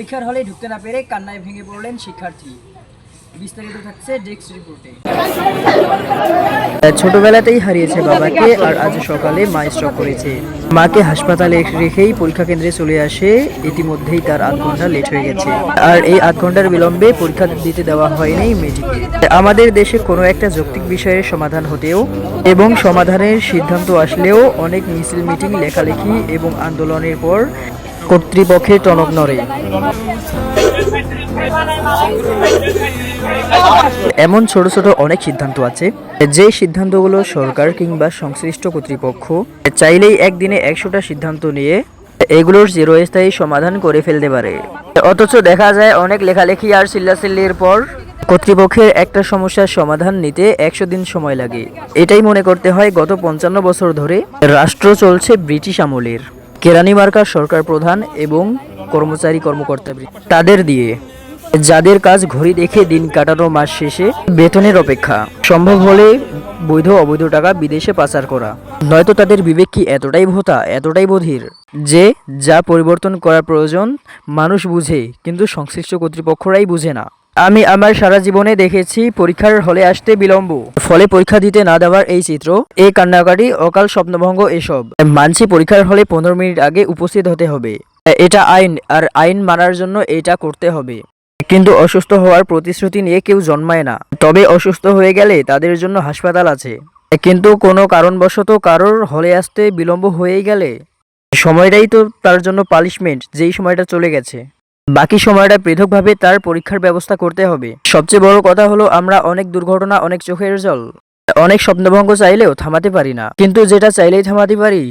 পরীক্ষার হলে ঢুকতে না পেরে কান্নায় ভেঙে পড়লেন শিক্ষার্থী। বিস্তারিত থাকছে ডেস্ক রিপোর্টে। ছোটবেলাতেই হারিয়েছে বাবাকে আর আজ সকালে মা স্ট্রোক করেছে। মাকে হাসপাতালে রেখেই পরীক্ষা কেন্দ্রে চলে আসে, ইতিমধ্যেই তার আধ ঘণ্টা লেট হয়ে গেছে। আর এই আধ ঘণ্টার বিলম্বে পরীক্ষা দিতে দেওয়া হয়নি মেয়েটিকে। আমাদের দেশে কোনো একটা যৌক্তিক বিষয়ের সমাধান হতেও এবং সমাধানের সিদ্ধান্ত আসলেও অনেক মিছিল, মিটিং, লেখালেখি এবং আন্দোলনের পর কর্তৃপক্ষের টনক নড়ে। এমন ছোট ছোট অনেক সিদ্ধান্ত আছে, যে সিদ্ধান্তগুলো সরকার কিংবা সংশ্লিষ্ট কর্তৃপক্ষ চাইলেই একদিনে একশোটা সিদ্ধান্ত নিয়ে এগুলোর চিরস্থায়ী সমাধান করে ফেলতে পারে। অথচ দেখা যায় অনেক লেখালেখি আর চিল্লাচিল্লির পর কর্তৃপক্ষের একটা সমস্যার সমাধান নিতে একশো দিন সময় লাগে। এটাই মনে করতে হয় গত পঞ্চান্ন বছর ধরে রাষ্ট্র চলছে ব্রিটিশ আমলের। কেরানি মার্কার সরকার প্রধান এবং কর্মচারী কর্মকর্তা তাদের দিয়ে যাদের কাজ ঘড়ি দেখে দিন কাটানো মাস শেষে বেতনের অপেক্ষা। সম্ভব হলে বৈধ অবৈধ টাকা বিদেশে পাচার করা। নয়তো তাদের বিবেক কি এতটাই ভোতা, এতটাই বধির যে যা পরিবর্তন করা প্রয়োজন মানুষ বুঝে, কিন্তু সংশ্লিষ্ট কর্তৃপক্ষরাই বুঝে না। আমি আমার সারা জীবনে দেখেছি পরীক্ষার হলে আসতে বিলম্ব। ফলে পরীক্ষা দিতে না দেওয়ার এই চিত্র এই কান্নাকাটি, অকাল স্বপ্নভঙ্গ এসব। মানছি পরীক্ষার হলে পনেরো মিনিট আগে উপস্থিত হতে হবে। এটা আইন, আর আইন মানার জন্য এটা করতে হবে। কিন্তু অসুস্থ হওয়ার প্রতিশ্রুতি নিয়ে কেউ জন্মায় না। তবে অসুস্থ হয়ে গেলে তাদের জন্য হাসপাতাল আছে। কিন্তু কোনো কারণবশত কারোর হলে আসতে বিলম্ব হয়ে গেলে? সময়টাই তো তার জন্য পালিশমেন্ট যেই সময়টা চলে গেছে। বাকি সময়টা পৃথকভাবে তার পরীক্ষার ব্যবস্থা করতে হবে। সবচেয়ে বড় কথা হলো, আমরা অনেক দুর্ঘটনা, অনেক চোখের জল, অনেক স্বপ্নভঙ্গ চাইলেও থামাতে পারি না। কিন্তু যেটা চাইলেই থামাতে পারি,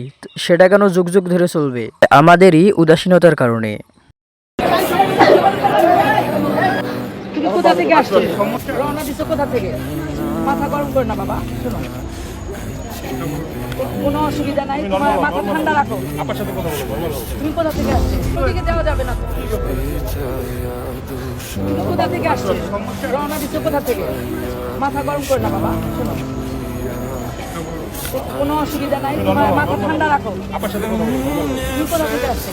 সেটা কেন যুগ যুগ ধরে চলবে? আমাদেরই উদাসীনতার কারণে। কোথা থেকে আসছো? রওনা কোথা থেকে? মাথা গরম করো না, বাবা। শোনো। কোনো অসুবিধা নাই তোমার মাথা ঠান্ডা রাখো। তুমি কোথা থেকে আসছো? ওদিকে যাওয়া যাবে না তুমি কোথা থেকে আসছো? রওনা দিছো কোথা থেকে? মাথা গরম করো না বাবা। শোনো। কোনো অসুবিধা নাই তোমার মাথা ঠান্ডা রাখো। তুমি কোথা থেকে আসছো?